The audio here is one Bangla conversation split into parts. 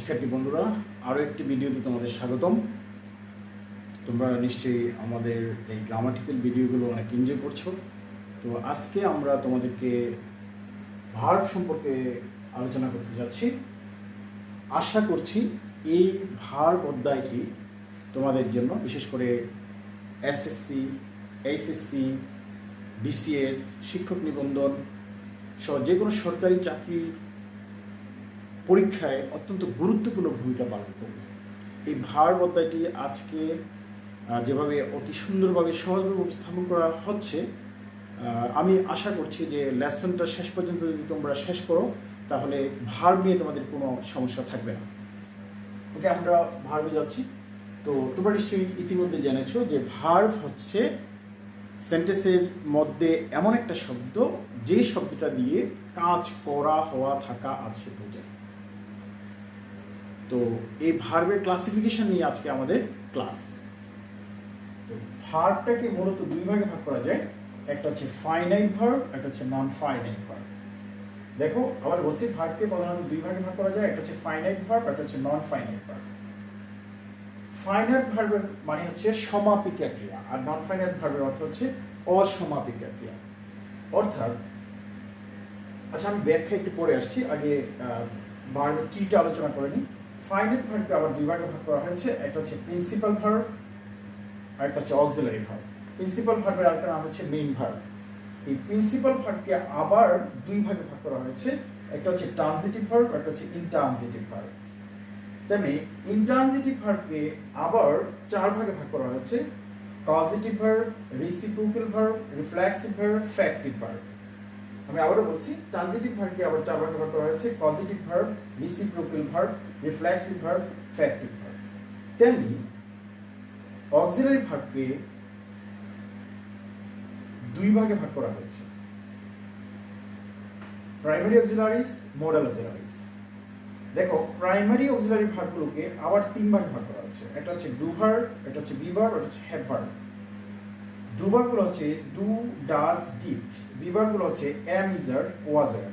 শিক্ষার্থী বন্ধুরা আরও একটি ভিডিওতে তোমাদের স্বাগতম। তোমরা নিশ্চয়ই আমাদের এই গ্রামাটিক্যাল ভিডিওগুলো অনেক এনজয় করছ। তো আজকে আমরা তোমাদেরকে ভার্ব সম্পর্কে আলোচনা করতে যাচ্ছি। আশা করছি এই ভার্ব অধ্যায়টি তোমাদের জন্য, বিশেষ করে এসএসসি এইচএসসি বিসিএস শিক্ষক নিবন্ধন সহ যে কোনো সরকারি চাকরির পরীক্ষায় অত্যন্ত গুরুত্বপূর্ণ ভূমিকা পালন করবে। এই ভার অধ্যায়টি আজকে যেভাবে অতি সুন্দরভাবে সহজভাবে উপস্থাপন করা হচ্ছে আমি আশা করছি যে লেসনটা শেষ পর্যন্ত যদি তোমরা শেষ করো, তাহলে ভার নিয়ে তোমাদের কোনো সমস্যা থাকবে না। ওকে, আমরা ভার্বে যাচ্ছি। তো তোমরা নিশ্চয়ই ইতিমধ্যে জেনেছো যে ভার্ভ হচ্ছে সেন্টেন্সের মধ্যে এমন একটা শব্দ যে শব্দটা দিয়ে কাজ করা, হওয়া, থাকা আছে বোঝায়। তো এই ভার্বের ক্লাসিফিকেশন নিয়ে আজকে আমাদের ক্লাস তো ভার্বটাকে মূলত দুই ভাগে ভাগ করা যায়। একটা হচ্ছে ফাইনাইট ভার্ব একটা হচ্ছে নন ফাইনাইট ভার্ব দেখো, আবার বলছি ভার্বকে প্রধানত দুই ভাগে ভাগ করা যায়। একটা হচ্ছে ফাইনাইট ভার্ব একটা হচ্ছে নন ফাইনাইট ভার্ব ফাইনাইট ভার্বের মানে হচ্ছে সমাপিকা ক্রিয়া, আর নন ফাইনাইট ভার্বের অর্থ হচ্ছে অসমাপিকা ক্রিয়া। অর্থাৎ আচ্ছা আমি ব্যাখ্যা একটু পরে আসছি। আগে ভার্বের ট্রিটা আলোচনা করে নিই। ফাইনাইট ভার্বকে আবার দুই ভাগে ভাগ করা হয়েছে, একটা হচ্ছে প্রিন্সিপাল ভার্ব আর একটা হচ্ছে অক্সিলারি ভার্ব প্রিন্সিপাল ভার্বের আরেকটা নাম হচ্ছে মেইন ভার্ব এই প্রিন্সিপাল ভার্বকে আবার দুই ভাগে ভাগ করা হয়েছে, একটা হচ্ছে ট্রানজিটিভ ভার্ব একটা হচ্ছে ইনট্রানজিটিভ ভার্ব তেমনি ইনট্রানজিটিভ ভার্বকে আবার চার ভাগে ভাগ করা হয়েছে positive verb reciprocal verb reflexive verb factive verb আমি আবারও বলছি ট্রানজিটিভ ভার্বকে আবার চার ভাগে ভাগ করা হয়েছে positive verb reciprocal verb reflexive verb factive verb তেমনি অক্সিলারি ভার্বকে দুই ভাগে ভাগ করা হয়েছে। প্রাইমারি অক্সিলারিস মোডাল অক্সিলারিস দেখো প্রাইমারি অক্সিলারি ভার্বগুলোকে আবার তিন ভাগে ভাগ করা হচ্ছে একটা হচ্ছে ডু ভার্ব একটা হচ্ছে বি ভার্ব একটা হচ্ছে হ্যাভ ভার্ব ডু ভার্বগুলো হচ্ছে ডু ডাজ ডিড বি ভার্বগুলো হচ্ছে এম ইজার ওয়াজার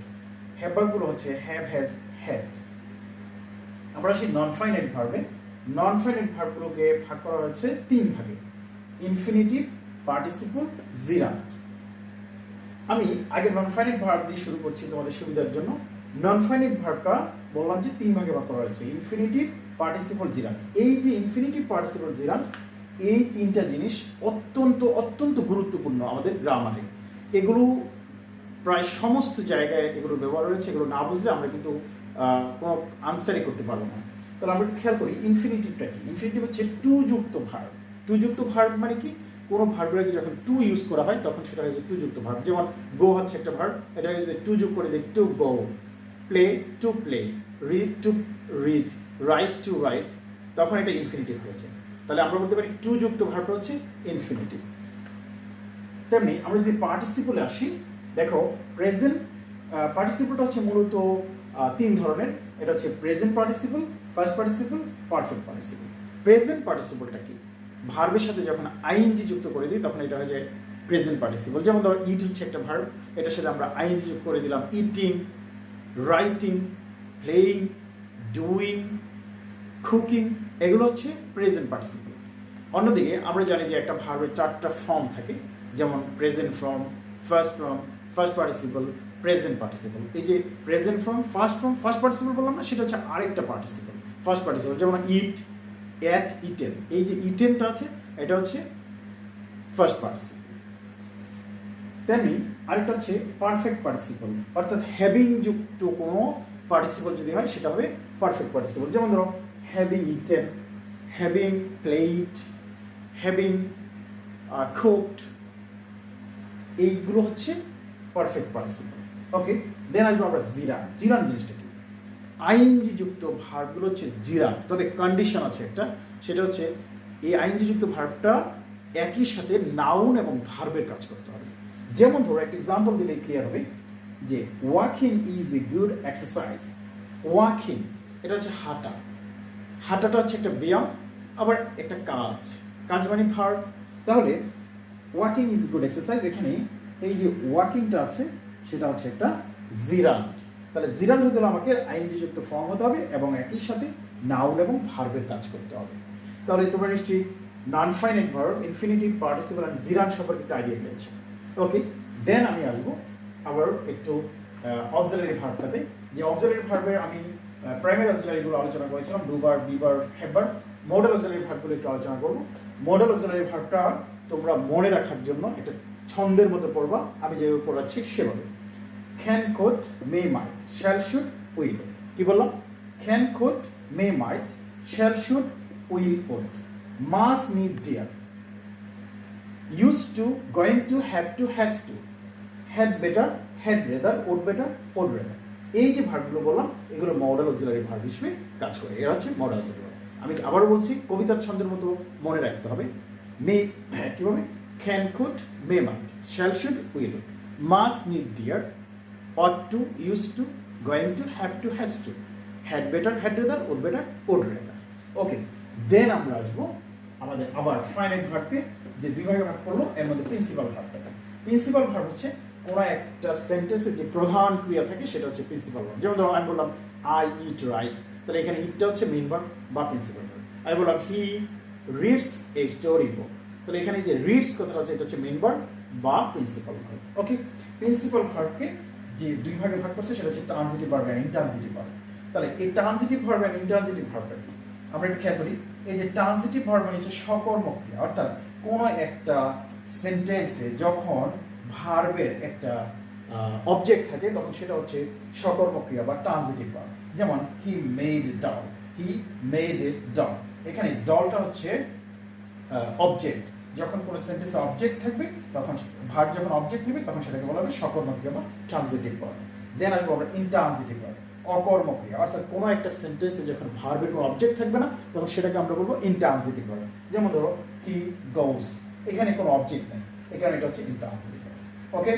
হ্যাভ ভার্বগুলো হচ্ছে হ্যাভ হ্যাজ হ্যাড আমরা আসি নন ফাইনাইট ভার্বে নন ফাইনাইট ভার্বগুলোকে ভাগ করা হয়েছে তিন ভাগে। ইনফিনিটিভ পার্টিসিপল জিরা আমি আগে নন ফাইনাইট ভার্ব দিয়ে শুরু করছি তোমাদের সুবিধার জন্য। নন ফাইনাইট ভার্বটা বললাম যে তিন ভাগে ভাগ করা হয়েছে ইনফিনিটিভ পার্টিসিপল জিরান্ট এই যে ইনফিনিটিভ পার্টিসিপল জিরান্ট এই তিনটা জিনিস অত্যন্ত অত্যন্ত গুরুত্বপূর্ণ আমাদের গ্রামারে এগুলো প্রায় সমস্ত জায়গায় এগুলো ব্যবহার হয়েছে, এগুলো না বুঝলে আমরা কিন্তু আনসারই করতে পারব না। তাহলে আমরা খেয়াল করি ইনফিনিটিভটা কি? ইনফিনিটিভ হচ্ছে টু যুক্ত ভার্ব টু যুক্ত ভার্ব মানে কি? কোনো ভার্বের যখন টু ইউজ করা হয়, তখন সেটা হয়েছে টু যুক্ত ভার্ব যেমন গো হচ্ছে একটা ভার্ব এটা হচ্ছে টু যোগ করে দিই to go play to play read to read write to write তখন এটা ইনফিনিটিভ হয়েছে তাহলে আমরা বলতে পারি টু যুক্ত ভার্ব হচ্ছে ইনফিনিটিভ তেমনি আমরা যদি পার্টিসিপলে আসি, দেখো প্রেজেন্ট পার্টিসিপলটা হচ্ছে মূলত তিন ধরনের। এটা হচ্ছে present participle first participle perfect participle present পার্টিসিপলটা কি? ভার্বের সাথে যখন আইএনজি যুক্ত করে দিই, তখন এটা হয়ে যায় প্রেজেন্ট পার্টিসিপল যেমন ধরো ইট হচ্ছে একটা ভার্ব এটার সাথে আমরা আইএনজি যোগ করে দিলাম। Eating writing playing doing cooking এগুলো হচ্ছে প্রেজেন্ট পার্টিসিপল অন্যদিকে আমরা জানি যে একটা ভার্বের চারটা ফর্ম থাকে, যেমন present form first form first participle present participle এই যে present form first form first participle বললাম না, সেটা হচ্ছে আরেকটা পার্টিসিপল ফার্স্ট পার্টিসিপল যেমন ইট অ্যাট ইটেন এই যে ইটেনটা আছে, এটা হচ্ছে ফার্স্ট পার্টিসিপল তেমনি আরেকটা হচ্ছে পারফেক্ট পার্টিসিপল অর্থাৎ হ্যাভিং যুক্ত কোনো পার্টিসিপল যদি হয়, সেটা হবে পারফেক্ট পার্টিসিপল যেমন ধরো having eaten having played having cooked এইগুলো হচ্ছে পারফেক্ট পার্টিসিপল ওকে দেন আসব আমরা জিরান। জিরান জিনিসটা কি? আইনজি যুক্ত ভার্বগুলো হচ্ছে জিরান। তবে কন্ডিশন আছে একটা, সেটা হচ্ছে এই আইনজি যুক্ত ভার্বটা একই সাথে নাউন এবং ভার্বের কাজ করতে হবে। যেমন ধরো, একটা এক্সাম্পল দিলে ক্লিয়ার হবে যে walking is a good exercise walking এটা হচ্ছে হাঁটা। হাঁটাটা হচ্ছে একটা ব্যায়াম, আবার একটা কাজ। কাজ মানে ভার্ব তাহলে ওয়াকিং ইজ গুড এক্সারসাইজ এখানে এই যে ওয়াকিংটা আছে সেটা হচ্ছে একটা জিরান্ট। তাহলে জিরাল হতে হলে আমাকে আইএনজি যুক্ত ফর্ম হতে হবে এবং একই সাথে নাউন এবং ভার্বের কাজ করতে হবে। তাহলে তোমরা নিশ্চয়ই non finite verb infinitive participle and gerund সম্পর্কে একটা আইডিয়া পেয়েছ। ওকে দেন আমি আসব আবার একটু অক্সিলারি ভার্বটাতে যে অক্সিলারি ভার্বের আমি প্রাইমারি অক্সিলারিগুলো আলোচনা করেছিলাম, দুবার, বিবার হেবার মডেল অক্সিলারি ভার্বগুলো একটু আলোচনা করব। মডেল অক্সিলারি ভার্বটা তোমরা মনে রাখার জন্য একটা ছন্দের মতো পড়বা। আমি যেভাবে পড়াচ্ছি সেভাবে। Can could may might shall should will কি বললাম can could may might shall should will ought must need dare use to going to have to has to had better had rather would better would rather এই যে ভার্বগুলো বললাম, এগুলো মডেল অক্সিলারি ভার্ব হিসেবে কাজ করে। এরা হচ্ছে মডেল অক্সিলারি আমি আবারও বলছি, কবিতার ছন্দের মতো মনে রাখতে হবে। মে, কীভাবে? Can could may might shall should will must need dare ought to use to going to have to has to had better had rather would better would rather okay then আমরা আসব আমাদের আবার ফাইনাইট ভার্বকে যে দুই ভাগে ভাগ করল এর মধ্যে প্রিন্সিপাল ভার্বটাকে প্রিন্সিপাল ভার্ব হচ্ছে কোনো একটা সেন্টেন্সে যে প্রধান ক্রিয়া থাকে, সেটা হচ্ছে প্রিন্সিপাল ভার্ব যেমন ধরো, আমি বললাম আই ইট রাইস তাহলে এখানে ইটটা হচ্ছে মেইন ভার্ব বা প্রিন্সিপাল ভার্ব আমি বললাম he reads a story book তাহলে এখানে যে রিডস কথাটা আছে, এটা হচ্ছে মেইন ভার্ব বা প্রিন্সিপাল ভার্ব ওকে প্রিন্সিপাল ভার্বকে যে দুই ভাগে ভাগ করছে, সেটা হচ্ছে transitive verb and intransitive verb তাহলে এই ট্রানজিটিভ ভার্ব এন্ড ইন্ট্রানজিটিভ ভার্বটা কি? আমরা একটু খেয়াল করি, এই যে ট্রানজিটিভ ভার্ব মানে হচ্ছে সকর্ম ক্রিয়া অর্থাৎ কোনো একটা সেন্টেন্সে যখন ভার্বের একটা অবজেক্ট থাকে, তখন সেটা হচ্ছে সকর্ম ক্রিয়া বা ট্রানজিটিভ ভার্ব যেমন he made doll he made doll এখানে ডলটা হচ্ছে অবজেক্ট যখন কোনো সেন্টেন্সে অবজেক্ট থাকবে, তখন ভার্ব যখন অবজেক্ট নেবে, তখন সেটাকে বলা হবে সকর্ম ক্রিয়া বা ট্রানজিটিভ ভার্ব দেন আসব আমরা ইনট্রানজিটিভ ভার্ব অকর্মক্রিয়া। অর্থাৎ কোনো একটা সেন্টেন্সে যখন ভার্বের কোনো অবজেক্ট থাকবে না, তখন সেটাকে আমরা বলব ইনট্রানজিটিভ ভার্ব যেমন ধরো হি গোস এখানে কোনো অবজেক্ট নেই, এখানে এটা হচ্ছে ইনট্রানজিটিভ ভার্ব ওকে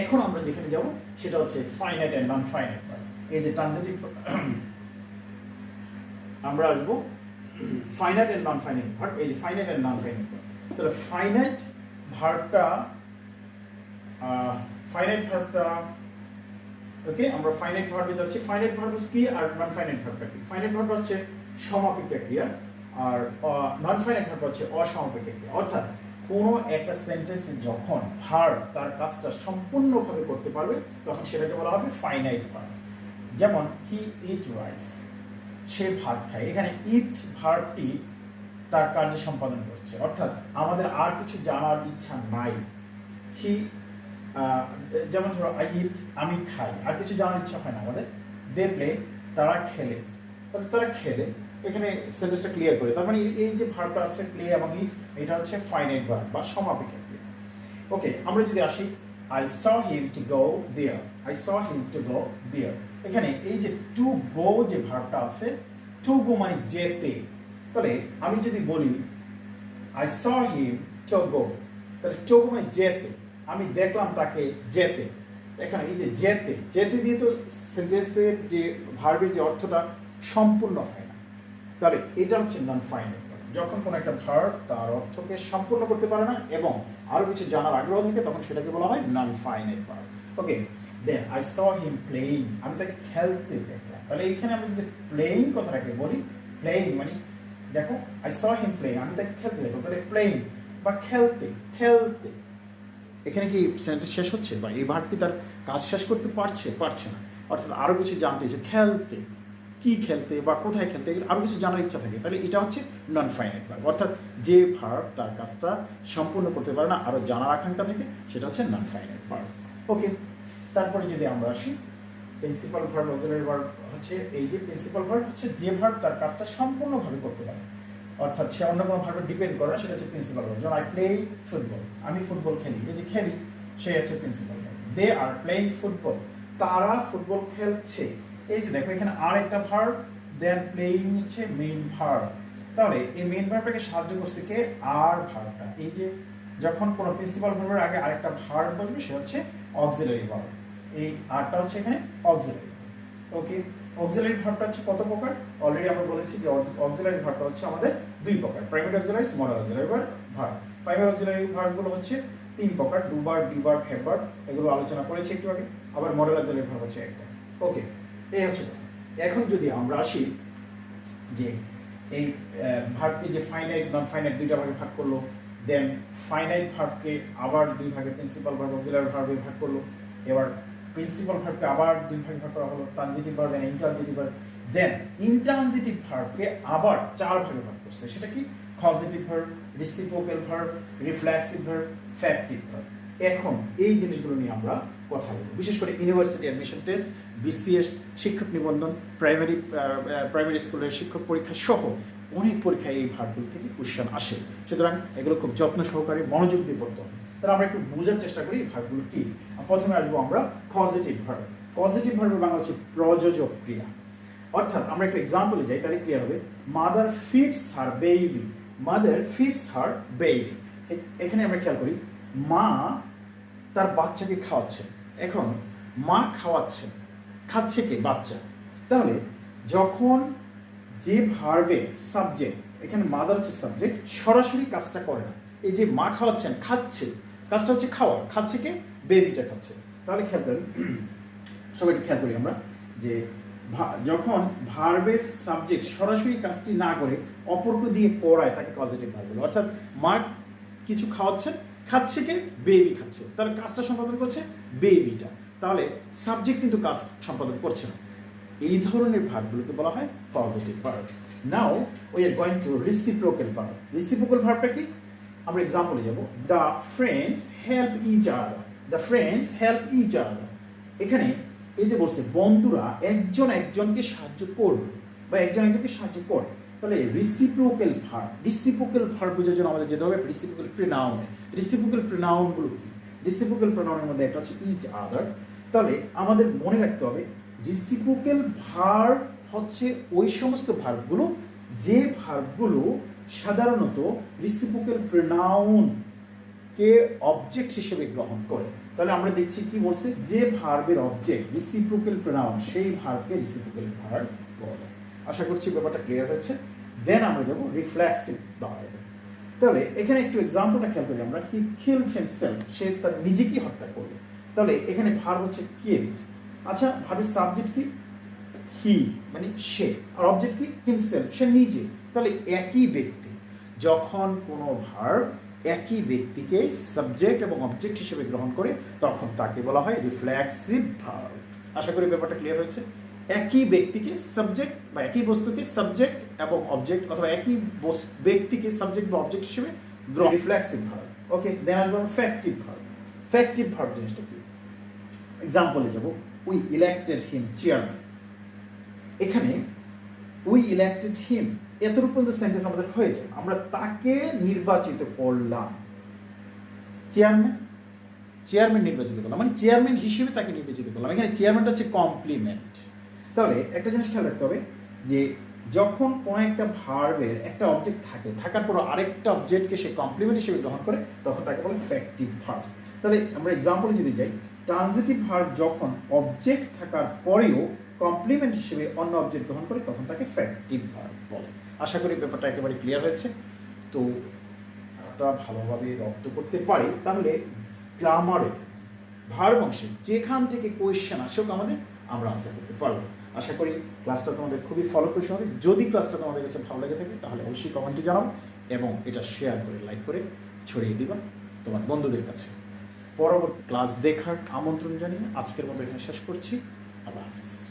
এখন আমরা যেখানে যাব, সেটা হচ্ছে finite and non finite verb এই যে ট্রানজিটিভ আমরা আসব finite and non finite verb এই যে ফাইনাইট অ্যান্ড নন ফাইনাইট তাহলে ফাইনাইট ভার্বটা ফাইনাইট ভার্বটা ওকে আমরা ফাইনাইট ভার্বে যাচ্ছি ফাইনাইট ভার্ব কি আর নন ফাইনাইট ভার্বটা কি? ফাইনাইট ভার্ব হচ্ছে সমাপিকা ক্রিয়া আর নন ফাইনাইট ভার্ব হচ্ছে অসমাপিকা ক্রিয়া অর্থাৎ কোনো একটা সেন্টেন্সে যখন ভার্ব তার কাজটা সম্পূর্ণভাবে করতে পারবে, তখন সেটাকে বলা হবে ফাইনাইট ভার্ব যেমন হি ইট রাইস সে ভাত খায়। এখানে ইট ভার্বটি তার কার্য সম্পাদন করছে। অর্থাৎ আমাদের আর কিছু জানার ইচ্ছা নাই। হি যেমন ধরো আই ইট আমি খাই। আর কিছু জানার ইচ্ছা হয় না আমাদের। দে প্লে তারা খেলে। তারা খেলে। এখানে সেন্টেন্সটা ক্লিয়ার করে। তার মানে এই যে ভার্বটা আছে প্লে এবং ইট এটা হচ্ছে ফাইনাইট ভার্ব বা সমাপিকা ওকে আমরা যদি আসি I saw him to go there I saw him to go there এখানে এই যে টু গো যে ভার্বটা আছে টু গো মানে যেতে। তাহলে আমি যদি বলি আই স হিম টু গো তাহলে গো মানে যেতে। আমি দেখলাম তাকে যেতে। এখানে এই যে যেতে যেতে দিয়ে তো সেন্টেন্সের যে ভার্বের যে অর্থটা সম্পূর্ণ হয় না। তাহলে এটা হচ্ছে নন ফাইনাল যখন কোনো একটা ভার্ব তার অর্থকে সম্পূর্ণ করতে পারে না এবং আরও কিছু জানার আগ্রহ থাকে, তখন সেটাকে বলা হয় non finite verb okay then I saw him playing আমি তাকে খেলতে দেখলাম। তাহলে এইখানে আমি যদি প্লেইং কথাটাকে বলি প্লেইং মানে দেখো আই স হিম প্লেইং আমি তাকে খেলতে দেখো তাহলে প্লেইং বা খেলতে খেলতে। এখানে কি সেন্টেন্স শেষ হচ্ছে? বা এই ভার্ব কি তার কাজ শেষ করতে পারছে? পারছে না। অর্থাৎ আরও কিছু জানতে ইচ্ছে খেলতে। কি খেলতে বা কোথায় খেলতে? এগুলো আরও কিছু জানার ইচ্ছা থাকে। তাহলে এটা হচ্ছে নন ফাইনাইট ভার্ব অর্থাৎ যে ভার্ব তার কাজটা সম্পূর্ণ করতে পারে না আরও জানার আকাঙ্ক্ষা থাকে, সেটা হচ্ছে নন ফাইনাইট ভার্ব ওকে তারপরে যদি আমরা আসি প্রিন্সিপাল ভার্ব অক্সিলারি ভার্ব হচ্ছে এই যে প্রিন্সিপাল ভার্ব হচ্ছে যে ভার্ব তার কাজটা সম্পূর্ণভাবে করতে পারে। অর্থাৎ সে অন্য কোনো ভাবে ডিপেন্ড করে সেটা হচ্ছে প্রিন্সিপাল ভার্ব যেমন আই প্লে ফুটবল আমি ফুটবল খেলি। এই যে খেলি সে হচ্ছে principal verb they are playing football তারা ফুটবল খেলছে। এই যে দেখো, এখানে আর একটা ভার্ব দেন প্লেইং হচ্ছে মেইন ভার্ব তাহলে এই মেইন ভার্বটাকে সাহায্য করছে কে? আর ভার্বটা এই যে যখন কোনো প্রিন্সিপাল ভার্বের আগে আরেকটা ভার্ব বসবে, সে হচ্ছে অক্সিলারি ভার্ব এই আরটা হচ্ছে এখানে অক্সিলারি ওকে অক্সিলারি ভার্বটা হচ্ছে কত প্রকার? অলরেডি আমরা বলেছি যে অক্সিলারি ভার্বটা হচ্ছে আমাদের দুই প্রকার primary auxiliary small auxiliary verb primary auxiliary ভার্বগুলো হচ্ছে তিন প্রকার, দুবার দুবার হেবার এগুলো আলোচনা করেছি একটু আগে, আবার মডেল অক্সিলারি ভার্ব হচ্ছে একটা। ওকে এই হচ্ছে এখন যদি আমরা আসি যে এই ভার্বকে যে ফাইনাইট নন ফাইনাইট দুইটা ভাগে ভাগ করল দেন ফাইনাইট ভার্বকে আবার দুই ভাগে প্রিন্সিপাল ভার্ব অক্সিলারি ভার্বে ভাগ করল, এবার প্রিন্সিপাল ভার্বকে আবার দুই ভাগে ভাগ করা হলো transitive verb and intransitive verb then intransitive ভার্বকে আবার চার ভাগে ভাগ করছে। সেটা কি? Causative verb reciprocal verb reflexive verb factive verb এখন এই জিনিসগুলো নিয়ে আমরা কথা বলব। বিশেষ করে ইউনিভার্সিটি অ্যাডমিশন টেস্ট বিসিএস শিক্ষক নিবন্ধন প্রাইমারি প্রাইমারি স্কুলের শিক্ষক পরীক্ষা সহ অনেক পরীক্ষায় এই ভার্বগুলো থেকে কোশ্চেন আসে। সুতরাং এগুলো খুব যত্ন সহকারে মনোযোগ দিয়ে পড়তে হবে। তাহলে আমরা একটু বোঝার চেষ্টা করি ভার্বগুলো কি। প্রথমে আসব আমরা পজিটিভ ভার্ব পজিটিভ ভার্বের বাংলা হচ্ছে প্রযোজক ক্রিয়া। অর্থাৎ আমরা একটু এক্সাম্পলে যাই, তাহলে ক্লিয়ার হবে। Mother feeds her baby mother feeds her baby এখানে আমরা খেয়াল করি, মা তার বাচ্চাকে খাওয়াচ্ছে। এখন, মা খাওয়াচ্ছে। খাচ্ছে কে? বাচ্চা। তাহলে, যখন যে ভার্বে সাবজেক্ট এখানে মাদার হচ্ছে সাবজেক্ট সরাসরি কাজটা করে না। এই যে মা খাওয়াচ্ছেন, খাচ্ছে। কাজটা হচ্ছে খাওয়া। খাচ্ছে কে? বেবিটা খাচ্ছে। তাহলে খেয়াল করেন, সবাই খেয়াল করি আমরা, যে যখন ভার্বের সাবজেক্ট সরাসরি কাজটি না করে, অপরকে দিয়ে পড়ায় তাকে পজিটিভ ভার্ব বলে। অর্থাৎ মা কিছু খাওয়াচ্ছে, খাচ্ছে কে? বেবি খাচ্ছে। তাহলে কাজটা সম্পাদন করছে বেবিটা তাহলে সাবজেক্ট কিন্তু কাজ সম্পাদন করছে না। এই ধরনের ভার্বগুলোকে বলা হয় positive verb now we are going to reciprocal verb reciprocal ভার্বটা কি? আমরা এক্সাম্পলে যাব। The friends help each other the friends help each other এখানে এই যে বলছে, বন্ধুরা একজন একজনকে সাহায্য করবে বা একজন একজনকে সাহায্য করে। তাহলে রিসিপ্রোকাল ভার্ব রিসিপ্রোকাল ভার্ব বোঝার জন্য আমাদের যেতে হবে রিসিপ্রোকাল প্রিনাউনে রিসিপ্রোকাল প্রিনাউনগুলো কি? রিসিপ্রোকাল প্রিনাউনের মধ্যে একটা হচ্ছে ইচ আদার তাহলে আমাদের মনে রাখতে হবে রিসিপ্রোকাল ভার্ব হচ্ছে ওই সমস্ত ভার্বগুলো যে ভার্বগুলো সাধারণত প্রিনাউন কে অবজেক্ট হিসেবে গ্রহণ করে। তাহলে আমরা দেখছি কি বলছে, যে ভার্বের অবজেক্ট রিসিপ্রোকাল প্রোনাউন সেই ভার্বকে রিসিপ্রোকাল ভার্ব বলে। আশা করছি ব্যাপারটা ক্লিয়ার হয়েছে। দেন আমরা যাব রিফ্লেক্সিভ ভার্বে তাহলে এখানে একটু এক্সাম্পলটা খেয়াল করি আমরা। হি কিলড হিমসেলফ সে তার নিজেকে হত্যা করবে তাহলে এখানে ভার্ব হচ্ছে কিলড আচ্ছা ভার্বের সাবজেক্ট কি? হি মানে সে। আর অবজেক্ট কি? হিমসেলফ সে নিজে। তাহলে একই ব্যক্তি যখন কোনো ভার্ব একই ব্যক্তিকে সাবজেক্ট এবং অবজেক্ট হিসেবে গ্রহণ করে তখন তাকে বলা হয় রিফ্লেক্সিভ ভার্ব আশা করি ব্যাপারটা ক্লিয়ার হয়েছে? একই ব্যক্তিকে সাবজেক্ট বা একই বস্তুকে সাবজেক্ট এবং অবজেক্ট অথবা একই ব্যক্তিকে সাবজেক্ট বা অবজেক্ট হিসেবে গ্রহণ রিফ্লেক্সিভ ভার্ব ওকে দেন আসব ফ্যাক্টিভ ভার্ব ফ্যাক্টিভ ভার্ব জিনিসটা কি? এক্সাম্পলে যাব। উই ইলেক্টেড হিম চেয়ারম্যান এখানে উই ইলেক্টেড হিম এতটুকু পর্যন্ত সেন্টেন্স আমাদের হয়েছে। আমরা তাকে নির্বাচিত করলাম। চেয়ারম্যান চেয়ারম্যান নির্বাচিত করলাম। মানে চেয়ারম্যান হিসেবে তাকে নির্বাচিত করলাম। এখানে চেয়ারম্যানটা হচ্ছে কমপ্লিমেন্ট তাহলে একটা জিনিস খেয়াল রাখতে হবে যে, যখন কোনো একটা ভার্বের একটা অবজেক্ট থাকে, থাকার পর আরেকটা অবজেক্টকে সে কমপ্লিমেন্ট হিসেবে গ্রহণ করে, তখন তাকে বলে ফ্যাক্টিভ ভার্ব তাহলে আমরা এক্সাম্পলে যদি যাই ট্রানজিটিভ ভার্ব যখন অবজেক্ট থাকার পরেও কমপ্লিমেন্ট হিসেবে অন্য অবজেক্ট গ্রহণ করে তখন তাকে ফ্যাক্টিভ ভার্ব বলে। আশা করি ব্যাপারটা একেবারে ক্লিয়ার হয়েছে। তো তা ভালোভাবে রপ্ত করতে পারি। তাহলে গ্রামারে ভার্ব অংশে যেখান থেকে কোয়েশ্চেন আসুক আমাদের, আমরা আনসার করতে পারব। আশা করি ক্লাসটা তোমাদের খুবই ফলপ্রসূ হবে। যদি ক্লাসটা তোমাদের কাছে ভালো লেগে থাকে, তাহলে অবশ্যই কমেন্টে জানাও এবং এটা শেয়ার করে লাইক করে ছড়িয়ে দিবা তোমার বন্ধুদের কাছে। পরবর্তী ক্লাস দেখার আমন্ত্রণ জানিয়ে আজকের মতো এখানে শেষ করছি। আল্লাহ হাফিজ।